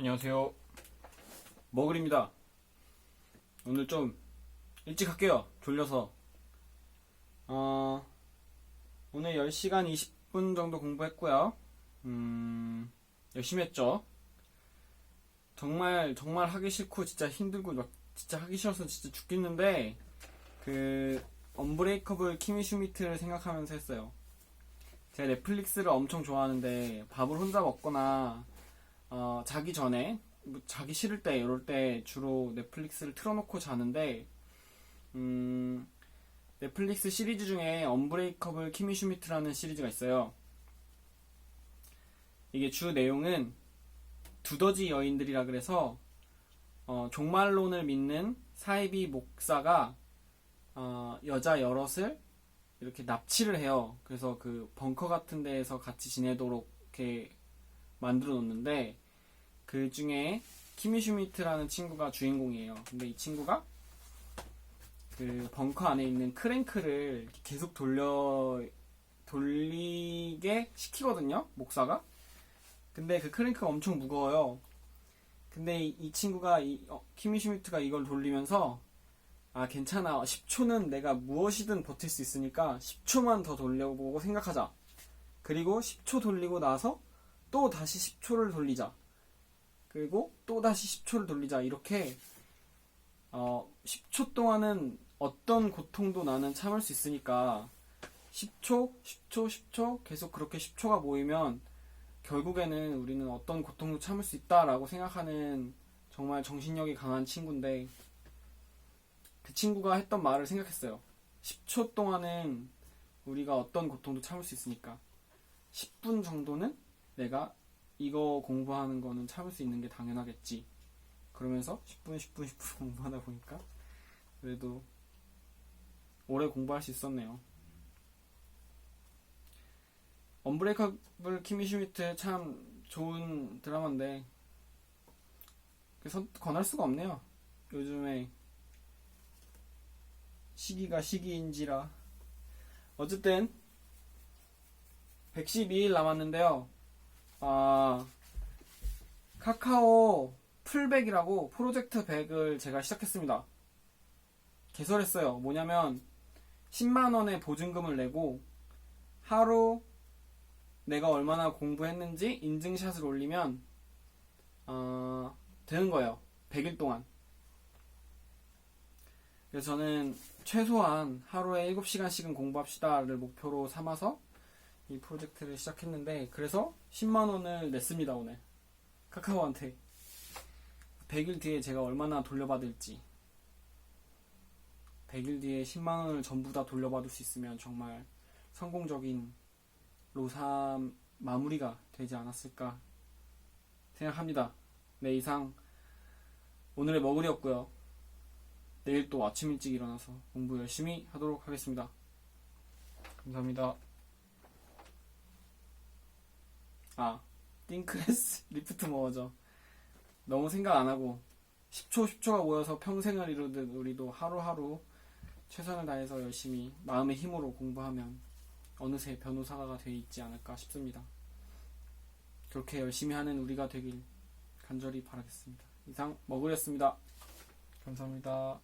안녕하세요. 머글입니다. 오늘 좀 일찍 할게요. 졸려서. 어, 오늘 10시간 20분 정도 공부했고요. 음, 열심히 했죠. 정말, 정말 하기 싫고, 진짜 힘들고, 막, 진짜 하기 싫어서 진짜 죽겠는데, 그, 언브레이커블 키미 슈미트를 생각하면서 했어요. 제가 넷플릭스를 엄청 좋아하는데, 밥을 혼자 먹거나, 어, 자기 전에 뭐 자기 싫을 때 이럴 때 주로 넷플릭스를 틀어놓고 자는데 음, 넷플릭스 시리즈 중에 언브레이커블 키미 슈미트라는 시리즈가 있어요. 이게 주 내용은 두더지 여인들이라 그래서 어, 종말론을 믿는 사이비 목사가 어, 여자 여럿을 이렇게 납치를 해요. 그래서 그 벙커 같은 데에서 같이 지내도록 이렇게 만들어 놓는데 그 중에 키미슈미트라는 친구가 주인공이에요. 근데 이 친구가 그 벙커 안에 있는 크랭크를 계속 돌려 돌리게 시키거든요. 목사가. 근데 그 크랭크가 엄청 무거워요. 근데 이, 이 친구가 이 어, 키미슈미트가 이걸 돌리면서 아 괜찮아 10초는 내가 무엇이든 버틸 수 있으니까 10초만 더 돌려보고 생각하자. 그리고 10초 돌리고 나서 또 다시 10초를 돌리자. 그리고 또 다시 10초를 돌리자. 이렇게 어, 10초 동안은 어떤 고통도 나는 참을 수 있으니까 10초, 10초, 10초 계속 그렇게 10초가 모이면 결국에는 우리는 어떤 고통도 참을 수 있다라고 생각하는 정말 정신력이 강한 친구인데 그 친구가 했던 말을 생각했어요. 10초 동안은 우리가 어떤 고통도 참을 수 있으니까 10분 정도는 내가 이거 공부하는 거는 참을 수 있는 게 당연하겠지. 그러면서 10분, 10분, 10분 공부하다 보니까 그래도 오래 공부할 수 있었네요. 언브레이커블 키미 슈미트 참 좋은 드라마인데 그래서 권할 수가 없네요. 요즘에 시기가 시기인지라 어쨌든 112일 남았는데요. 아, 카카오 풀백이라고 프로젝트 백을 제가 시작했습니다. 개설했어요. 뭐냐면 10만 원의 보증금을 내고 하루 내가 얼마나 공부했는지 인증샷을 올리면 어, 되는 거예요. 100일 동안. 그래서 저는 최소한 하루에 7시간씩은 공부합시다를 목표로 삼아서 이 프로젝트를 시작했는데 그래서 10만 원을 냈습니다 오늘 카카오한테 100일 뒤에 제가 얼마나 돌려받을지 100일 뒤에 10만 원을 전부 다 돌려받을 수 있으면 정말 성공적인 로삼 마무리가 되지 않았을까 생각합니다. 네 이상 오늘의 머글이었고요. 내일 또 아침 일찍 일어나서 공부 열심히 하도록 하겠습니다. 감사합니다. 아, 띵크레스 리프트 모어죠. 너무 생각 안 하고 10초, 10초가 모여서 평생을 이루듯 우리도 하루하루 최선을 다해서 열심히 마음의 힘으로 공부하면 어느새 변호사가 돼 있지 않을까 싶습니다. 그렇게 열심히 하는 우리가 되길 간절히 바라겠습니다. 이상 먹으렸습니다. 감사합니다.